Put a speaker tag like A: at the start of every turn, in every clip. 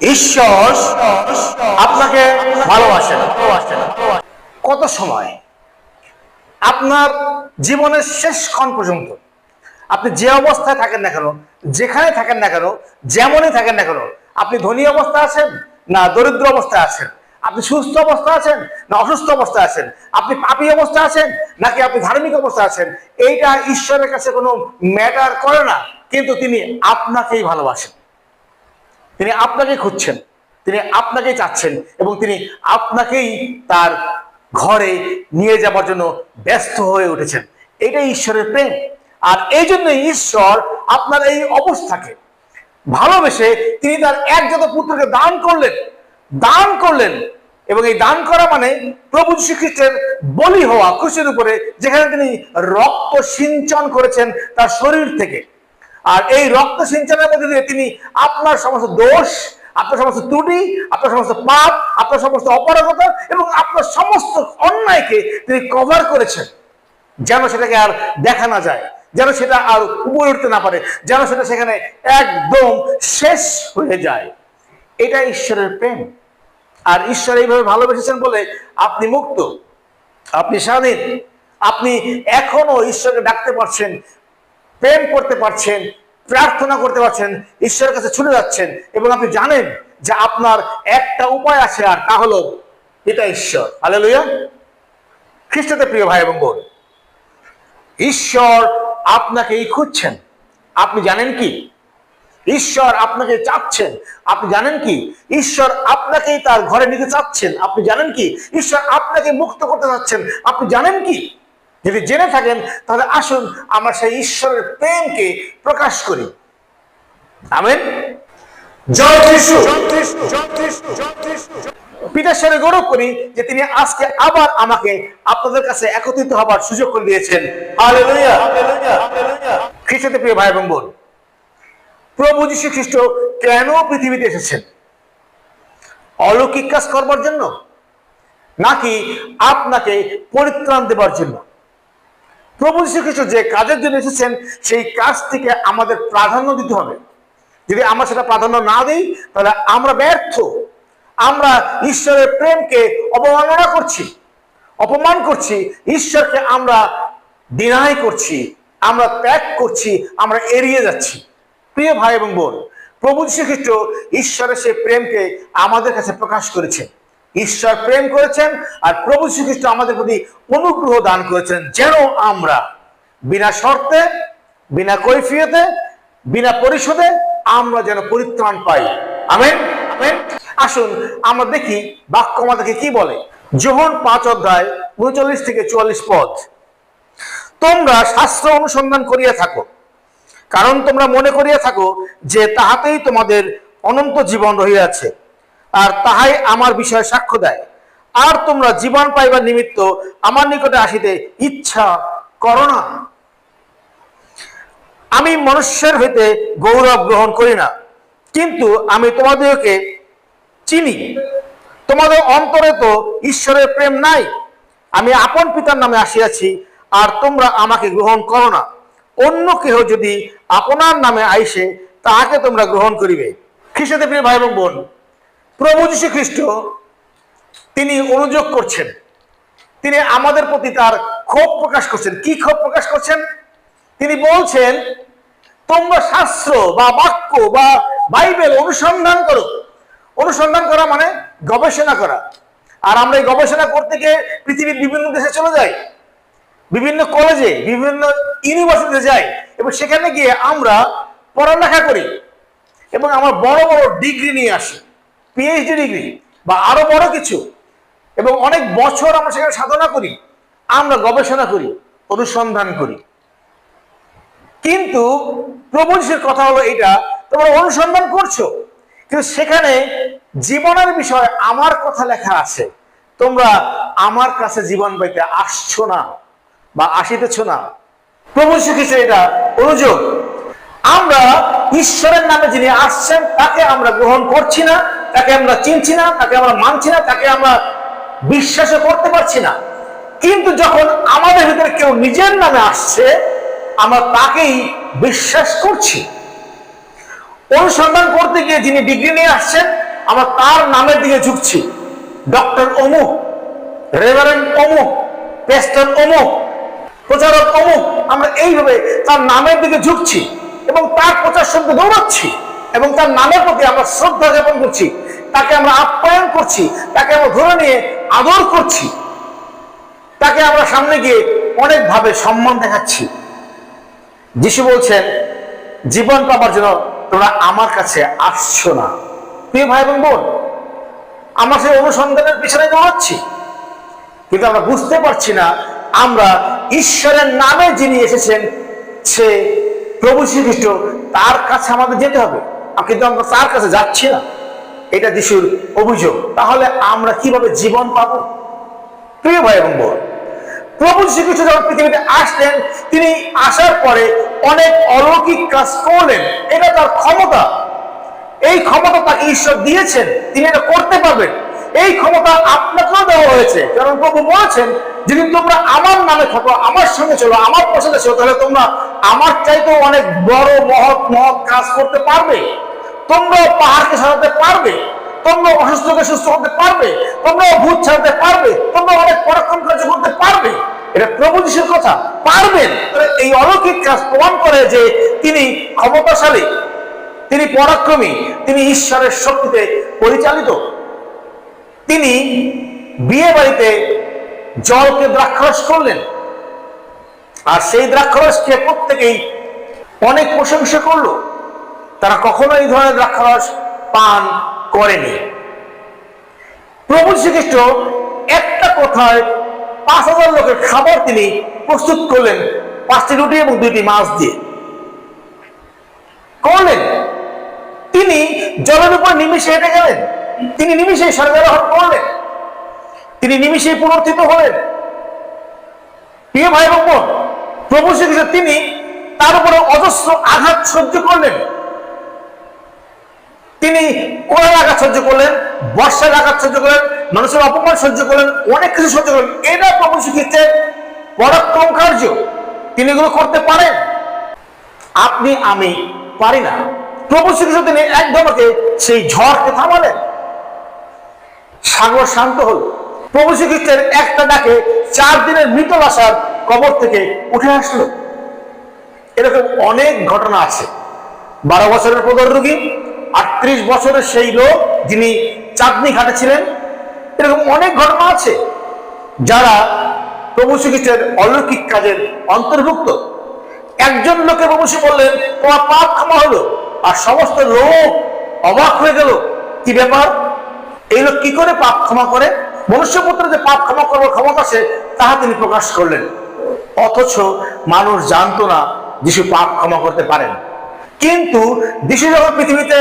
A: ঈশ্বর আপনাকে ভালোবাসেন কত সময়? আপনার জীবনের শেষ ক্ষণ পর্যন্ত আপনি যে অবস্থায় থাকেন না কেন, যেখানে থাকেন না কেন, যেমনই থাকেন না কেন, আপনি ধনী অবস্থায় আছেন না দরিদ্র অবস্থায় আছেন? আপনি সুস্থ অবস্থা আছেন না অসুস্থ অবস্থায় আছেন? আপনি পাপী অবস্থায় আছেন নাকি আপনি ধার্মিক অবস্থায় আছেন? এইটা ঈশ্বরের কাছে কোনো ম্যাটার করে না, কিন্তু তিনি আপনাকেই ভালোবাসেন। তিনি আপনাকে খুঁজছেন, তিনি আপনাকে চাচ্ছেন এবং তিনি আপনাকেই তার ঘরে নিয়ে যাবার জন্য ব্যস্ত হয়ে উঠেছেন। এটাই ঈশ্বরের প্রেম। আর এই জন্য ঈশ্বর আপনার এই অবস্থাকে ভালোবেসে তিনি তার একজাত পুত্রকে দান করলেন দান করলেন এবং এই দান করা মানে প্রভু যীশু খ্রিস্টের বলি হওয়া খুশির উপরে যেখানে তিনি রক্ত সিঞ্চন করেছেন তার শরীর থেকে। আর এই রক্ত সিঞ্চনের মধ্যে দিয়ে তিনি আপনার সমস্ত দোষ, আপনার সমস্ত ত্রুটি, আপনার সমস্ত পাপ, আপনার সমস্ত অপারগতা এবং আপনার সমস্ত অন্যায়কে তিনি কভার করেছেন। যেন সেটাকে আর দেখা না যায়, যেন সেটা আর উপরে উঠতে না পারে, যেন সেটা সেখানে একদম শেষ হয়ে যায়। এটা ঈশ্বরের প্রেম। আর ঈশ্বর এইভাবে ভালোবেসেছেন বলে আপনি মুক্ত, আপনি স্বাধীন, আপনি এখনও ঈশ্বরকে ডাকতে পারছেন প্রেম করতে পারছেন, প্রার্থনা করতে পারছেন, ঈশ্বরের কাছে ছুটে যাচ্ছেন এবং আপনি জানেন যে আপনার একটা উপায় আছে আর তা হলো এটা ঈশ্বর। আলে লইয়া খ্রিস্টতে প্রিয় ভাই এবং বোন, ঈশ্বর আপনাকেই খুঁজছেন। আপনি জানেন কি? ঈশ্বর আপনাকে চাচ্ছেন। আপনি জানেন কি? ঈশ্বর আপনাকেই তার ঘরে নিতে চাচ্ছেন। আপনি জানেন কি? ঈশ্বর আপনাকে মুক্ত করতে চাচ্ছেন। আপনি জানেন কি? যদি জেনে থাকেন তাহলে আসুন আমরা সেই ঈশ্বরের প্রেমকে প্রকাশ করি। আমেন? জয় যিশু। পিতাশ্বরে গৌরব করি যে তিনি আজকে আবার আমাকে আপনাদের কাছে একত্রিত হবার সুযোগ করে দিয়েছেন। খ্রিস্টতে প্রিয় ভাই এবং বোন প্রভু যীশু খ্রিস্ট কেন পৃথিবীতে এসেছেন? অলৌকিক কাজ করবার জন্য? নাকি আপনাকে পরিত্রাণ দেবার জন্য? প্রভু খ্রিস্ট যে কাজের জন্য এসেছেন, সেই কাজ থেকে আমাদের প্রাধান্য দিতে হবে। যদি আমরা সেটা প্রাধান্য না দিই, তাহলে আমরা ব্যর্থ। আমরা ঈশ্বরের প্রেমকে অবমাননা করছি, অপমান করছি, ঈশ্বরকে আমরা ডিনাই করছি, আমরা ত্যাগ করছি, আমরা এড়িয়ে যাচ্ছি। প্রিয় ভাই এবং বোন, প্রভু যীশু খ্রিস্ট ঈশ্বরের সেই প্রেমকে আমাদের কাছে প্রকাশ করেছেন। ঈশ্বর প্রেম করেছেন আর প্রভু খ্রিস্ট আমাদের প্রতি অনুগ্রহ দান করেছেন যেন আমরা বিনা শর্তে, বিনা কৈফিয়তে, বিনা পরিশোধে আমরা যেন পরিত্রাণ পাই। আমেন? আসুন, আমরা দেখি বাক্য আমাদেরকে কি বলে। যোহন পাঁচ অধ্যায় উনচল্লিশ থেকে চুয়াল্লিশ পদ। তোমরা শাস্ত্র অনুসন্ধান করিয়া থাকো। কারণ তোমরা মনে করিয়া থাকো যে তাহাতেই তোমাদের অনন্ত জীবন রহিয়াছে। আর তাহাই আমার বিষয়ে সাক্ষ্য দেয়। আর তোমরা জীবন পাইবার নিমিত্ত আমার নিকটে আসিতে ইচ্ছা করো না। আমি মনুষ্যের হইতে গৌরব গ্রহণ করি না, কিন্তু আমি তোমাদেরকে চিনি। তোমাদের অন্তরে তো ঈশ্বরের প্রেম নাই। আমি আপন পিতার নামে আসিয়াছি, আর তোমরা আমাকে গ্রহণ করো না। অন্য কেহ যদি আপনার নামে আইসে, তাহাকে তোমরা গ্রহণ করিবে। খ্রিস্টদের প্রিয় ভাই এবং বোন প্রভু যীশু খ্রিস্ট তিনি অনুযোগ করছেন। তিনি আমাদের প্রতি তার ক্ষোভ প্রকাশ করছেন। কি ক্ষোভ প্রকাশ করছেন? তিনি বলছেন, তোমরা শাস্ত্র বা বাক্য বা বাইবেল অনুসন্ধান করো। অনুসন্ধান করা মানে গবেষণা করা। আর আমরা এই গবেষণা করতে গিয়ে পৃথিবীর বিভিন্ন দেশে চলে যাই, বিভিন্ন কলেজে, বিভিন্ন ইউনিভার্সিটিতে যাই, এবং সেখানে গিয়ে আমরা পড়ালেখা করি, এবং আমরা বড় বড় ডিগ্রি নিয়ে আসি। পিএইচডি ডিগ্রি বা আরও বড় কিছু এবং অনেক বছর আমরা সেখানে সাধনা করি, আমরা গবেষণা করি, অনুসন্ধান করি। কিন্তু প্রভু কথা হলো এটা তোমরা অনুসন্ধান করছ, কিন্তু সেখানে জীবনের বিষয় আমার কথা লেখা আছে। তোমরা আমার কাছে জীবন পাইতে আসছো না বা আসিতেছ না। প্রভু খ্রিস্টের এটা অনুযোগ। আমরা ঈশ্বরের নামে যিনি আসছেন, তাকে আমরা গ্রহণ করছি না তাকে আমরা চিনছি না, তাকে আমরা মানছি না, তাকে আমরা বিশ্বাসও করতে পারছি না। কিন্তু যখন আমাদের ভিতরে কেউ নিজের নামে আসছে, আমরা তাকেই বিশ্বাস করছি। অনুসন্ধান করতে গিয়ে যিনি ডিগ্রি নিয়ে আসছেন, আমরা তার নামের দিকে ঝুঁকছি। ডক্টর অমুক রেভারেন্ট অমুক পেস্টর অমুক প্রচারক অমুক আমরা এইভাবে তার নামের দিকে ঝুঁকছি এবং তার প্রচার শব্দ দৌড়াচ্ছি। এবং তার নামের প্রতি আমরা শ্রদ্ধা জ্ঞাপন করছি। তাকে আমরা আপ্যায়ন করছি, তাকে আমরা ধরে নিয়ে আদর করছি। তাকে আমরা সামনে গিয়ে অনেকভাবে সম্মান দেখাচ্ছি। যিশু বলছেন, জীবন পাবার জন্য তোমরা আমার কাছে আসছো না। প্রিয় ভাই এবং বোন, আমরা সেই অনুসন্ধানের পিছনে দৌড়াচ্ছি। কিন্তু আমরা বুঝতে পারছি না, আমরা ঈশ্বরের নামে যিনি এসেছেন, সে প্রভু শ্রীখ্রিস্ট, তার কাছে আমাদের যেতে হবে। কিন্তু আমরা তার কাছে যাচ্ছি না। এটা যিশুর অভিযোগ। তাহলে আমরা কীভাবে জীবন পাবো? প্রিয় ভাই এবং বোন, প্রভু শ্রীকৃষ্ণ যখন পৃথিবীতে আসলেন, তিনি আসার পরে অনেক অলৌকিক কাজ করলেন। এটা তার ক্ষমতা। এই ক্ষমতা তাকে ঈশ্বর দিয়েছেন। তিনি এটা করতে পারবেন। এই ক্ষমতা আপনাকেও দেওয়া হয়েছে। কারণ প্রভু বলেছেন, যদি তোমরা আমার নামে থাকো, আমার সঙ্গে চলো, আমার পছন্দ ছিল তাহলে তোমরা আমার চাইতেও অনেক বড় মহৎ মহৎ কাজ করতে পারবে। তোমরাও পাহাড়কে সাজাতে পারবে তোমরা অসুস্থকে সুস্থ করতে পারবে তোমরা ভূত ছাড়াতে পারবে তোমরা অনেক পরাক্রম কার্য করতে পারবে। এটা প্রভু যিশুর কথা। পারবেন। এই অলৌকিক কাজ প্রমাণ করে যে তিনি ক্ষমতাশালী, তিনি পরাক্রমী, তিনি ঈশ্বরের শক্তিতে পরিচালিত। তিনি বিয়ে বাড়িতে জলকে দ্রাক্ষরস করলেন। আর সেই দ্রাক্ষরসকে প্রত্যেকেই অনেক প্রশংসা করল। তারা কখনো এই ধরনের দ্রাক্ষরস পান করেনি। প্রভু শ্রীকৃষ্ণ একটা কথায় পাঁচ হাজার লোকের খাবার তিনি প্রস্তুত করলেন পাঁচটি রুটি এবং দুইটি মাছ দিয়ে। করলেন। তিনি জলের উপর নিমিশে হেঁটে গেলেন। তিনি নিমিশে সরবরাহ করলেন। তিনি নিমিশে পুনর্থিত হলেন। প্রিয় ভাই বোন, প্রভু শ্রীকৃষ্ণ তিনি তার উপরে অজস্র আঘাত সহ্য করলেন। তিনি কোরআন আঘাত সহ্য করলেন? বর্ষার আঘাত সহ্য করলেন, মানুষের অপমান সহ্য করলেন, অনেক কিছু সহ্য করলেন। এটা প্রভু শিখিয়েছেন পরাক্রম কার্য তিনি এগুলো করতে পারেন? আপনি, আমি পারি না। প্রভু শ্রীকৃষ্ণ তিনি এক ধমকে সেই ঝড়কে থামালেন। সাগর শান্ত হল। প্রভু শ্রীকৃষ্ণের একটা ডাকে চার দিনের মৃত লাশার কবর থেকে উঠে আসলো। এরকম অনেক ঘটনা আছে। বারো বছরের প্রদর রোগী আটত্রিশ বছরের সেই লোক যিনি চাঁদনি ঘাটে ছিলেন, এরকম অনেক ঘটনা আছে যারা প্রভু শ্রীকৃষ্ণের অলৌকিক কাজের অন্তর্ভুক্ত। একজন লোকে প্রভু শ্রী বললেন, তোমার পাপ ক্ষমা হলো আর সমস্ত লোক অবাক হয়ে গেল। কি ব্যাপার? এই লোক কি করে পাপ ক্ষমা করে? মনুষ্যপুত্র যে পাপ ক্ষমা করবার ক্ষমতা আছে তাহা তিনি প্রকাশ করলেন। অথচ মানুষ জানতো না যিশু পাপ ক্ষমা করতে পারেন। কিন্তু যিশু যখন পৃথিবীতে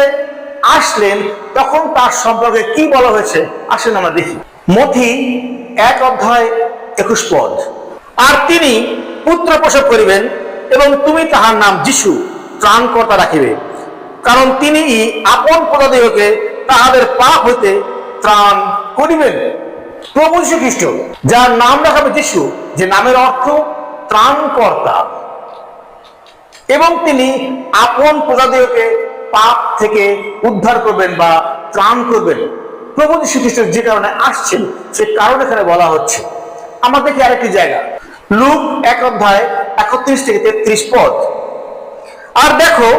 A: আসলেন, তখন তার সম্পর্কে কি বলা হয়েছে, আসেন আমরা দেখি। মথি এক অধ্যায় একুশ পদ। আর তিনি পুত্র প্রসব করিবেন এবং তুমি তাহার নাম যিশু, ত্রাণকর্তা রাখিবে। কারণ তিনি আপন প্রজাদেহকে তাহাদের পাপ হইতে ত্রাণ করিবেন। প্রভু যীশু খ্রিস্ট যার নাম রাখাবে যিশু, যে নামের অর্থ ত্রাণকর্তা। এবং তিনি আপন প্রজাদেরকে পাপ থেকে উদ্ধার করবেন বা ত্রাণ করবেন, প্রভু খ্রিস্ট যে কারণে আসছেন, সে কারণ এখানে বলা হচ্ছে। আমার দেখি আরেকটি জায়গা। লুক এক অধ্যায় একত্রিশ থেকে তেত্রিশ পদ। আর দেখো,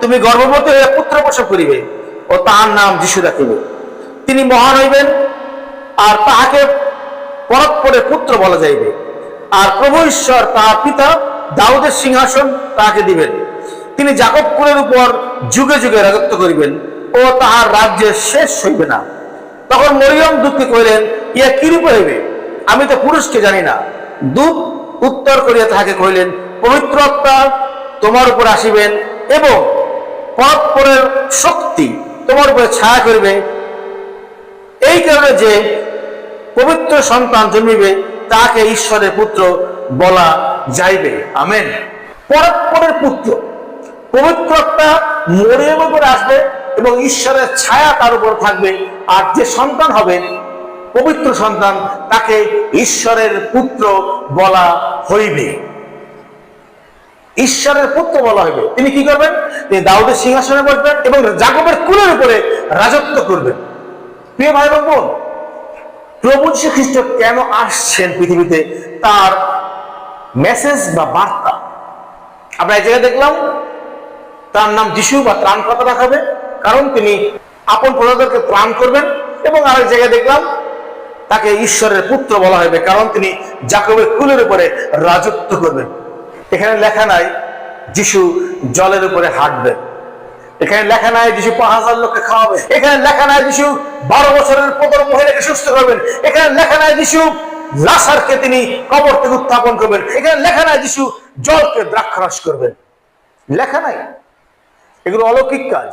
A: তুমি গর্ভবতী হয়ে পুত্র প্রসব করিবে ও তাহার নাম যিশু রাখিবে তিনি মহান হইবেন আর তাহাকে পরস্পরে পুত্র বলা যাইবে। আর প্রভু ঈশ্বর তাহার পিতা দাউদের সিংহাসন তাহাকে দিবেন। তিনি জাকব কুলের উপর যুগে যুগে রাজত্ব করিবেন ও তাহার রাজ্যের শেষ হইবে না। তখন মরিয়ম দূতকে কহিলেন ইয়া কিরূপ হইবে? আমি তো পুরুষকে জানি না। দূত উত্তর করিয়া তাহাকে কহিলেন, পবিত্র আত্মা, তোমার উপর আসিবেন এবং পরস্পরের শক্তি তোমার উপরে ছায়া করবে। এই কারণে যে পবিত্র সন্তান জন্মিবে তাকে ঈশ্বরের পুত্র বলা যাইবে। আমেন। পরস্পরের পুত্র পবিত্রতা মরিয়ম উপরে আসবে এবং ঈশ্বরের ছায়া তার উপর থাকবে। আর যে সন্তান হবে, পবিত্র সন্তান, তাকে ঈশ্বরের পুত্র বলা হইবে। ঈশ্বরের পুত্র বলা হইবে। তিনি কি করবেন? তিনি দাউদের সিংহাসনে বসবেন এবং জাগবের কুলের উপরে রাজত্ব করবেন। প্রিয় ভাই এবং বোন, প্রভু খ্রিস্ট কেন আসছেন পৃথিবীতে? তার মেসেজ বা বার্তা। আমরা এই জায়গায় দেখলাম তার নাম যিশু বা ত্রাণ কথা রাখাবে কারণ তিনি আপন প্রজাদেরকে ত্রাণ করবেন এবং আরেক জায়গায় দেখলাম, তাকে ঈশ্বরের পুত্র বলা হবে, কারণ তিনি জাকবের কুলের উপরে রাজত্ব করবেন। এখানে লেখা নাই, যিশু জলের উপরে হাঁটবেন এখানে লেখা নাই, যিশু পাঁচ হাজার লোককে খাওয়াবে। এখানে লেখা নাই, যিশু বারো বছরের প্রথম মহিলাকে সুস্থ করবেন। এখানে লেখা নাই, যিশু লাসারকে তিনি কবর থেকে উত্থাপন করবেন। এখানে লেখা নাই, যিশু জলকে দ্রাক্ষারস করবেন। লেখা নাই। এগুলো অলৌকিক কাজ।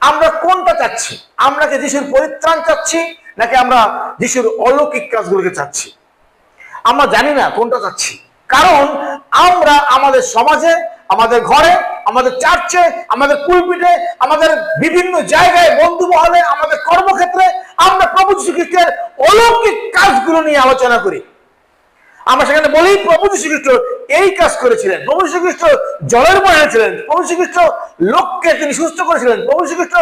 A: আমরা কোনটা চাচ্ছি? আমরা কি যিশুর পরিত্রাণ চাচ্ছি, নাকি আমরা যিশুর অলৌকিক কাজগুলোকে চাচ্ছি? আমরা জানি না কোনটা চাচ্ছি। কারণ আমরা আমাদের সমাজে, আমাদের ঘরে, আমাদের চার্চে, আমাদের পুলপিটে, আমাদের বিভিন্ন জায়গায় বন্ধু মহলে আমাদের কর্মক্ষেত্রে আমরা প্রভু খ্রিস্টের অলৌকিক কাজগুলো নিয়ে আলোচনা করি। আমরা সেখানে বলি প্রভু খ্রিস্ট এই কাজ করেছিলেন। প্রভু শ্রীকৃষ্ণ জলের উপর এনেছিলেন। প্রভু খ্রিস্ট লোককে তিনি সুস্থ করেছিলেন। প্রভু খ্রিস্ট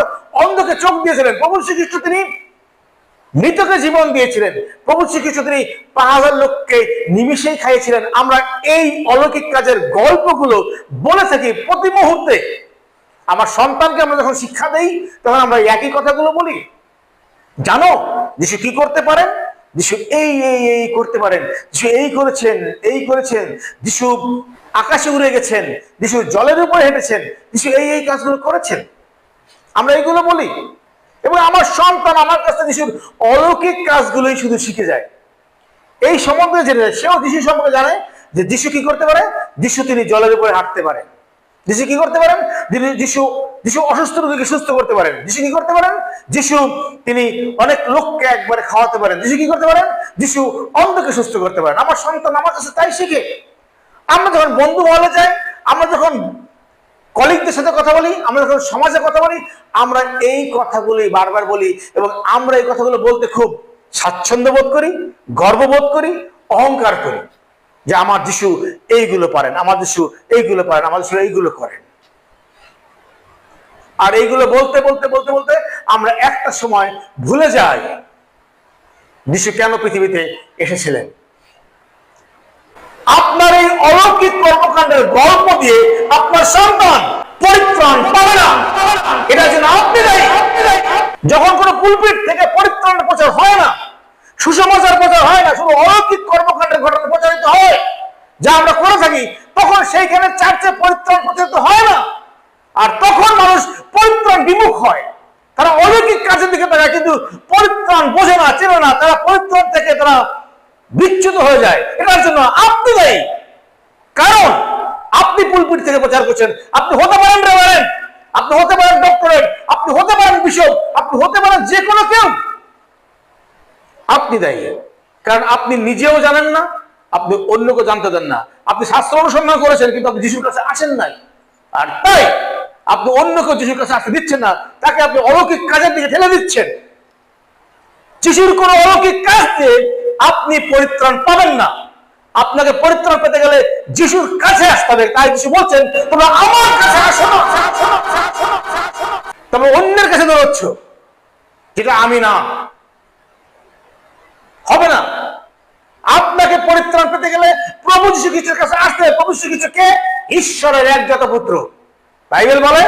A: অন্ধকে চোখ দিয়েছিলেন। প্রভু খ্রিস্ট তিনি মৃতকে জীবন দিয়েছিলেন। প্রভু শ্রীকৃষ্ণ তিনি হাজার লোককে নিমিশেই খাইয়েছিলেন। আমরা এই অলৌকিক কাজের গল্পগুলো বলে থাকি প্রতি মুহূর্তে। আমার সন্তানকে আমরা যখন শিক্ষা দেই, তখন আমরা একই কথাগুলো বলি। জানো যিশু কি করতে পারেন? যিশু এই এই এই করতে পারেন। যিশু এই করেছেন এই করেছেন। যিশু আকাশে উড়ে গেছেন, যিশু জলের উপরে হেঁটেছেন, যিশু এই এই কাজগুলো করেছেন। আমরা এইগুলো বলি। এবং আমার সন্তান আমার কাছে যিশুর অলৌকিক কাজগুলোই শুধু শিখে যায়। এই সম্বন্ধে জেনে যায়। সেও যিশু সম্পর্কে জানে যে যিশু কি করতে পারে? যিশু তিনি জলের উপরে হাঁটতে পারেন। যিশু কি করতে পারেন? যিশু যিশু অসুস্থ রোগীকে সুস্থ করতে পারেন। যিশু কি করতে পারেন? যিশু, তিনি অনেক লোককে একবারে খাওয়াতে পারেন। যিশু কি করতে পারেন? যিশু অন্ধকে সুস্থ করতে পারেন। আমার সন্তান আমার কাছে তাই শিখে। আমরা যখন বন্ধু মহলে যাই, আমরা যখন কলিগদের সাথে কথা বলি, আমরা যখন সমাজে কথা বলি, আমরা এই কথাগুলি বারবার বলি এবং আমরা এই কথাগুলো বলতে খুব স্বাচ্ছন্দ্য বোধ করি, গর্ববোধ করি, অহংকার করি। যে আমার যিশু এইগুলো পারেন, আমার যিশু এইগুলো পারেন, আমার যিশু এইগুলো করেন। আর এইগুলো বলতে বলতে বলতে বলতে আমরা একটা সময় ভুলে যাই যিশু কেন পৃথিবীতে এসেছিলেন। আপনার এই অলৌকিক কর্মকাণ্ডের গল্প দিয়ে আপনার সন্তান পরিত্রাণ পাবে না। এটা যেন আপনি যখন কোনো পুলপিট থেকে পরিত্রাণ প্রচার হয় না সুসমাচার প্রচার হয় না, শুধু অলৌকিক কর্মকাণ্ডের ঘটনা প্রচারিত হয়, যা আমরা করে থাকি, তখন সেইখানে চার্চে পরিত্রাণ প্রচারিত হয় না। আর তখন মানুষ পরিত্রাণ বিমুখ হয়। তারা অলৌকিক কাজের দিকে তারা কিন্তু পরিত্রাণ বোঝে না, চেনে না, তারা পরিত্রাণ থেকে তারা বিচ্যুত হয়ে যায়। এটার জন্য আপনি দায়ী। কারণ আপনি পুলপিট থেকে প্রচার করছেন, আপনি হতে পারেন রেভারেন্ট আপনি হতে পারেন ডক্টরেট আপনি হতে পারেন বিশপ আপনি হতে পারেন যে কোনো কেউ। আপনি দায়ী। কারণ আপনি নিজেও জানেন না, আপনি অন্যকে জানতে দেন না। আপনি শাস্ত্র অনুসন্ধান করেছেন, কিন্তু আপনি যিশুর কাছে আসেন নাই। আর তাই আপনি অন্যকে যিশুর কাছে আসতে দিচ্ছেন না, তাকে আপনি অলৌকিক কাজের দিকে ঠেলে দিচ্ছেন। যিশুর কোন অলৌকিক কাজ দিয়ে আপনি পরিত্রাণ পাবেন না। আপনাকে পরিত্রাণ পেতে গেলে যিশুর কাছে আসতে হবে। তাই যিশু বলছেন, তোমরা আমার কাছে আসো তবে অন্যের কাছে দৌড়চ্ছ, যেটা আমি না। হবে না। আপনাকে পরিত্রাণ পেতে গেলে প্রভু যীশু খ্রিস্টের কাছে আসতে হবে। প্রভু যীশু খ্রিস্ট কে ঈশ্বরের একজাত পুত্র। বাইবেল বলে,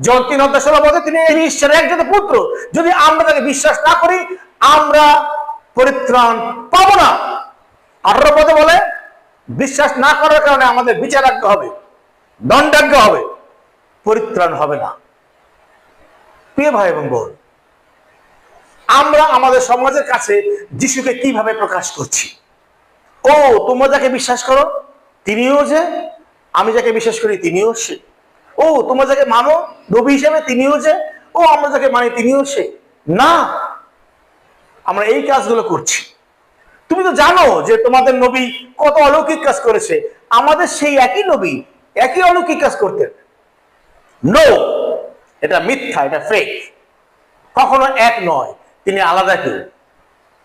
A: জন তিন অধ্যায় ষোলো বলতে তিনি ঈশ্বরের একজাত পুত্র। যদি আমরা তাকে বিশ্বাস না করি, আমরা পরিত্রাণ পাবো না। আঠারো পদে বলে, বিশ্বাস না করার কারণে আমাদের বিচারাজ্ঞ হবে, দণ্ডাজ্ঞ হবে, পরিত্রাণ হবে না। প্রিয় ভাই এবং বোন আমরা আমাদের সমাজের কাছে যিশুকে কীভাবে প্রকাশ করছি? ও, তোমরা যাকে বিশ্বাস করো, তিনিও যে, আমি যাকে বিশ্বাস করি, তিনিও সে। ও, তোমরা যাকে মানো নবী হিসেবে, তিনিও যে, ও, আমরা যাকে মানি, তিনিও সে। না, আমরা এই কাজগুলো করছি। তুমি তো জানো যে তোমাদের নবী কত অলৌকিক কাজ করেছে। আমাদের সেই একই নবী একই অলৌকিক কাজ করতেন। নো এটা মিথ্যা, এটা ফেক কখনো এক নয়। তিনি আলাদা কেউ?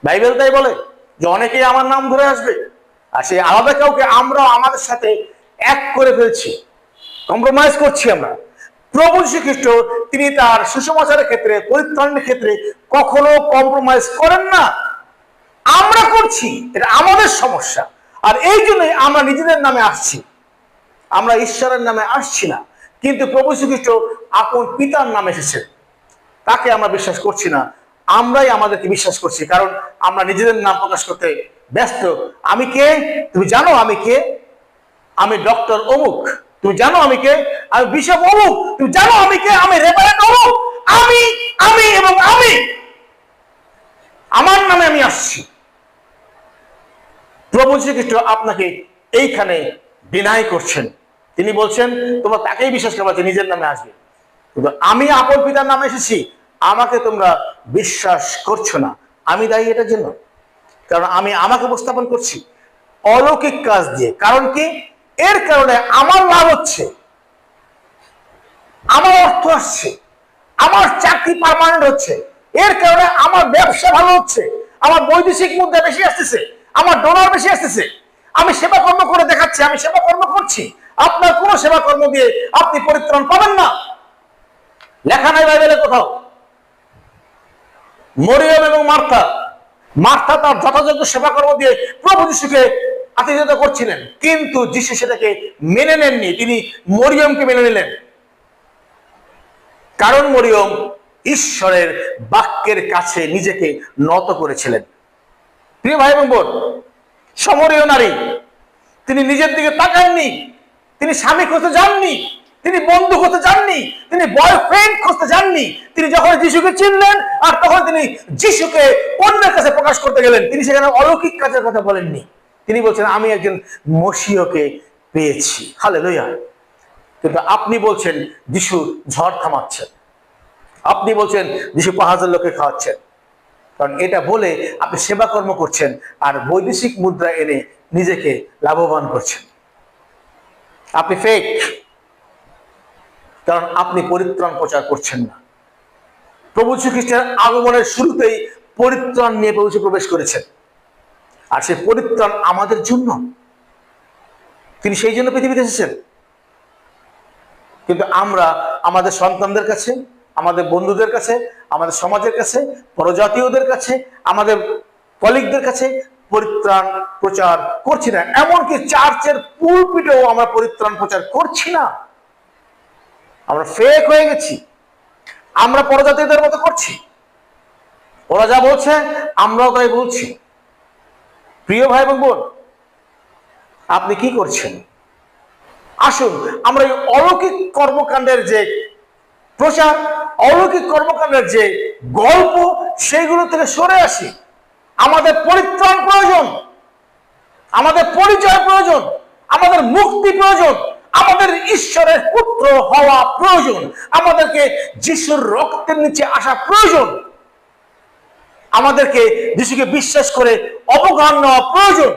A: বাইবেল তাই বলে যে অনেকেই আমার নাম ধরে আসবে। আর সেই আলাদা কাউকে আমরা আমাদের সাথে এক করে ফেলছি। কম্প্রোমাইজ করছি আমরা। প্রভু যীশু খ্রিস্ট তিনি তার সুসমাচারের ক্ষেত্রে, পরিত্রাণের ক্ষেত্রে কখনো কম্প্রোমাইজ করেন না। আমরা করছি, এটা আমাদের সমস্যা। আর এই জন্যই আমরা নিজেদের নামে আসছি। আমরা ঈশ্বরের নামে আসছি না। কিন্তু প্রভু শ্রীখ্রিস্ট আপন পিতার নামে এসেছে তাকে আমরা বিশ্বাস করছি না। আমরাই আমাদেরকে বিশ্বাস করছি, কারণ আমরা নিজেদের নাম প্রকাশ করতে ব্যস্ত। আমি কে? তুমি জানো আমি কে? আমি ডক্টর অমুক। তুমি জানো আমি কে? আমি বিশপ অমুক। তুমি জানো আমি কে? আমি রেফারেন্ট অমুক। আমি আমি এবং আমি। আমার নামে আমি আসছি। প্রভু শ্রীখ্রিস্ট আপনাকে এইখানে ডিনাই করছেন। তিনি বলছেন, তোমরা তাকেই বিশ্বাস করবা যে নিজের নামে আসবে। আমি আপন পিতার নামে এসেছি। আমাকে তোমরা বিশ্বাস করছ না। আমি দায়ী এটার জন্য। কারণ আমি আমাকে উপস্থাপন করছি অলৌকিক কাজ দিয়ে। কারণ কি? এর কারণে আমার লাভ হচ্ছে। আমার অর্থ আসছে। আমার চাকরি পারমানেন্ট হচ্ছে। এর কারণে আমার ব্যবসা ভালো হচ্ছে। আমার বৈদেশিক মুদ্রা বেশি আসতেছে। আমার ডলার বেশি আসতেছে। আমি সেবা কর্ম করে দেখাচ্ছি, আমি সেবা কর্ম করছি। আপনার কোন সেবা কর্ম দিয়ে আপনি পরিত্রাণ পাবেন না। লেখা নাই বাইবেলে কোথাও। মরিয়ম এবং মার্থা মার্থা তার যথাযোগ্য সেবা কর্ম দিয়ে প্রভু যিশুকে আতিথ্যতা করছিলেন। কিন্তু যিশু সেটাকে মেনে নেননি। তিনি মরিয়মকে মেনে নিলেন। কারণ মরিয়ম ঈশ্বরের বাক্যের কাছে নিজেকে নত করেছিলেন। প্রিয় ভাই এবং বোন সমরীয় নারী, তিনি নিজের দিকে তাকাননি। তিনি স্বামী খুঁজতে যাননি। তিনি বন্ধু হতে যাননি তিনি বয়ফ্রেন্ড খুঁজতে যাননি তিনি যখন যিশুকে চিনলেন আর তখন তিনি যিশুকে অন্যের কাছে প্রকাশ করতে গেলেন, তিনি সেখানে অলৌকিক কাজের কথা বলেননি। তিনি বলছেন, আমি একজন মসিয়কে পেয়েছি। হালে লইয়া কিন্তু আপনি বলছেন, যিশু ঝড় থামাচ্ছেন আপনি বলছেন, যিশু পাহাজের লোকে খাওয়াচ্ছেন কারণ এটা বলে আপনি সেবা কর্ম করছেন আর বৈদেশিক মুদ্রা এনে নিজেকে লাভবান করছেন। আপনি ফেক কারণ আপনি পরিত্রাণ প্রচার করছেন না। প্রভু শ্রীখ্রিস্টের আগমনের শুরুতেই পরিত্রাণ নিয়ে প্রভু প্রবেশ করেছেন। আর সেই পরিত্রাণ আমাদের জন্য। তিনি সেই জন্য পৃথিবীতে এসেছেন। কিন্তু আমরা আমাদের সন্তানদের কাছে, আমাদের বন্ধুদের কাছে, আমাদের সমাজের কাছে পরজাতীয়দের কাছে, আমাদের কলিগদের কাছে পরিত্রাণ প্রচার করছি না। এমনকি চার্চের পুলপিটেও আমরা পরিত্রাণ প্রচার করছি না। আমরা ফেক হয়ে গেছি। আমরা পরজাতীয়দের মতো করছি। ওরা যা বলছে, আমরাও তাই বলছি। প্রিয় ভাই এবং বোন, আপনি কি করছেন? আসুন, আমরা এই অলৌকিক কর্মকাণ্ডের যে প্রচার, অলৌকিক কর্মকাণ্ডের যে গল্প, সেইগুলো থেকে সরে আসি। আমাদের পরিত্রাণ প্রয়োজন। আমাদের পরিচয় প্রয়োজন। আমাদের মুক্তি প্রয়োজন। আমাদের ঈশ্বরের পুত্র হওয়া প্রয়োজন, আমাদেরকে যিশুর রক্তের নিচে আসা প্রয়োজন, আমাদেরকে যিশুকে বিশ্বাস করে অবগান নেওয়া প্রয়োজন।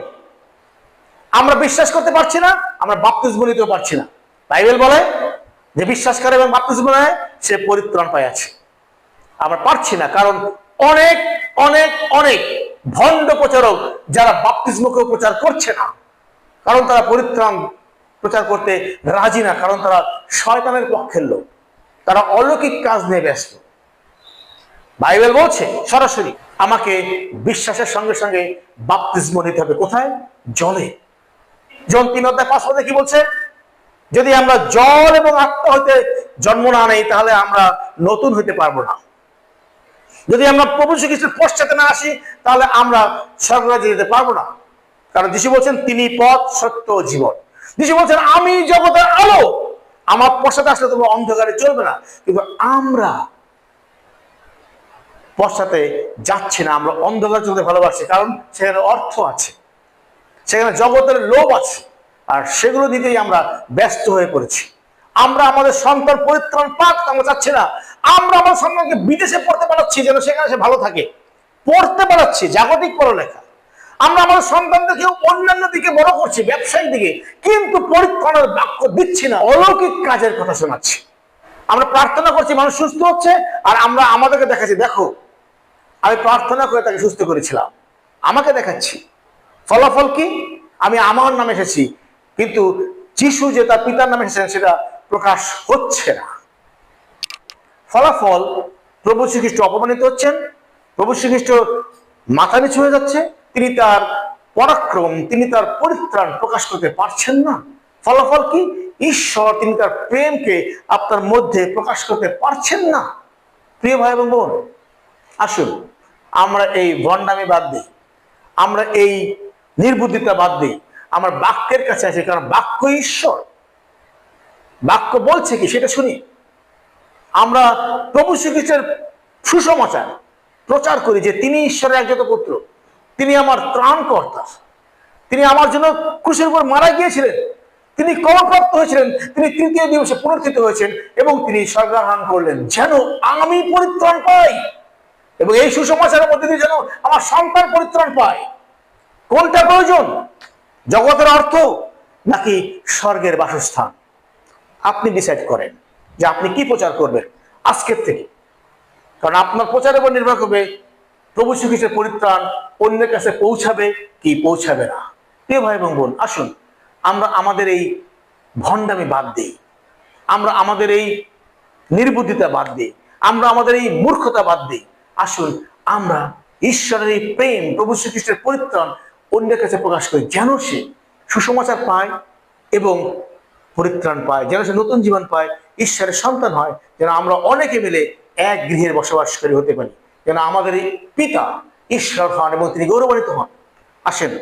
A: আমরা বিশ্বাস করতে পারছি না, আমরা বাপ্তিস্ম নিতেও পারছি না। বাইবেল বলে যে বিশ্বাস করে এবং বাপ্তিস্ম নেয়, সে পরিত্রাণ পায় আছে। আমরা পারছি না, কারণ অনেক অনেক অনেক ভণ্ড প্রচারক যারা বাপ্তিস্মকেও প্রচার করছে না, কারণ তারা পরিত্রাণ প্রচার করতে রাজি না, কারণ তারা শয়তানের পক্ষের লোক। তারা অলৌকিক কাজ নিয়ে ব্যস্ত। বাইবেল বলছে, সরাসরি আমাকে বিশ্বাসের সঙ্গে সঙ্গে বাপ্তিস্ম নিতে হবে। কোথায়? জলে। জন তিন অধ্যায় পাঁচ অধ্যায় কি বলছে? যদি আমরা জল এবং আত্মা হইতে জন্ম না নেই, তাহলে আমরা নতুন হইতে পারব না। যদি আমরা প্রভু শ্রীকৃষ্ণের পশ্চাতে না আসি, তাহলে আমরা স্বর্গরাজ্যে যেতে পারব না। কারণ যিশু বলছেন, তিনি পথ, সত্য জীবন। যিশু বলছেন, আমি জগতের আলো। আমার পশ্চাতে আসলে তোমার অন্ধকারে চলবে না। কিন্তু আমরা পশ্চাতে যাচ্ছি না, আমরা অন্ধকার চলতে ভালোবাসি, কারণ সেখানে অর্থ আছে। সেখানে জগতের লোভ আছে। আর সেগুলো দিতেই আমরা ব্যস্ত হয়ে পড়েছি। আমরা আমাদের সন্তান পরিত্রাণ পাক আমরা চাচ্ছি না। আমরা আমার সন্তানকে বিদেশে পড়তে পারাচ্ছি যেন সেখানে সে ভালো থাকে। পড়তে পারাচ্ছি জাগতিক পড়ালেখা। আমরা আমাদের সন্তানদেরকে অন্যান্য দিকে বড় করছি ব্যবসায়িক দিকে, কিন্তু পরিত্রাণের বাক্য দিচ্ছি না, অলৌকিক কাজের কথা শোনাচ্ছি। আমরা প্রার্থনা করছি, মানুষ সুস্থ হচ্ছে, আর আমরা আমাদেরকে দেখাচ্ছি, দেখো, আমি প্রার্থনা করে তাকে সুস্থ করেছিলাম, আমাকে দেখাচ্ছি। ফলাফল কি? আমি আমার নামে এসেছি, কিন্তু যিশু যে তার পিতার নামে এসেছেন, সেটা প্রকাশ হচ্ছে না। ফলাফল, প্রভু শ্রীখ্রিস্ট অপমানিত হচ্ছেন, প্রভু শ্রীখ্রিস্ট মাথা নিচু হয়ে যাচ্ছে তিনি তার পরাক্রম, তিনি তার পরিত্রাণ প্রকাশ করতে পারছেন না। ফলাফল কি? ঈশ্বর তিনি তার প্রেমকে আপনার মধ্যে প্রকাশ করতে পারছেন না। প্রিয় ভাই এবং বোন, আসুন, আমরা এই ভণ্ডামি বাদ দিই। আমরা এই নির্বুদ্ধিতা বাদ দিই। আমার বাক্যের কাছে আসি, কারণ বাক্য ঈশ্বর। বাক্য বলছে কি, সেটা শুনি। আমরা প্রভু শ্রীকৃষ্ণের সুসমাচার প্রচার করি যে তিনি ঈশ্বরের একজত পুত্র। তিনি আমার ত্রাণকর্তা। তিনি আমার জন্য ক্রুশের উপর মারা গিয়েছিলেন। তিনি কর্মপ্রাপ্ত হয়েছিলেন। তিনি তৃতীয় দিবসে পুনর্থিত হয়েছেন এবং তিনি স্বর্গারোহণ করলেন। যেন আমি পরিত্রাণ পাই এবং এই সুসমাচারের মধ্যে দিয়ে যেন আমার সন্তান পরিত্রাণ পায়। কোনটা প্রয়োজন? জগতের অর্থ নাকি স্বর্গের বাসস্থান? আপনি ডিসাইড করেন যে আপনি কি প্রচার করবেন আজকের থেকে। কারণ আপনার প্রচারের উপর নির্ভর করবে প্রভু শ্রীকৃষ্ণের পরিত্রাণ অন্যের কাছে পৌঁছাবে কি পৌঁছাবে না? প্রিয় ভাই এবং বোন, আসুন, আমরা আমাদের এই ভণ্ডামি বাদ দিই। আমরা আমাদের এই নির্বুদ্ধিতা বাদ দিই। আমরা আমাদের এই মূর্খতা বাদ দিই। আসুন, আমরা ঈশ্বরের এই প্রেম, প্রভু শ্রীকৃষ্ণের পরিত্রাণ অন্যের কাছে প্রকাশ করি, যেন সে সুসমাচার পায় এবং পরিত্রাণ পায়, যেন সে নতুন জীবন পায়, ঈশ্বরের সন্তান হয়, যেন আমরা অনেকে মিলে এক গৃহের বসবাসকারী হতে পারি। যেন আমাদের পিতা ঈশ্বর হন এবং তিনি গৌরবান্বিত হন। আসেন,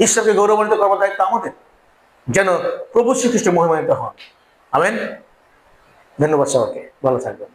A: ঈশ্বরকে গৌরবান্বিত করবার দায়িত্ব আমাদের, যেন প্রভু শ্রীকৃষ্ণ মহিমান্বিত হন। আমেন। ধন্যবাদ সবাইকে। ভালো থাকবেন।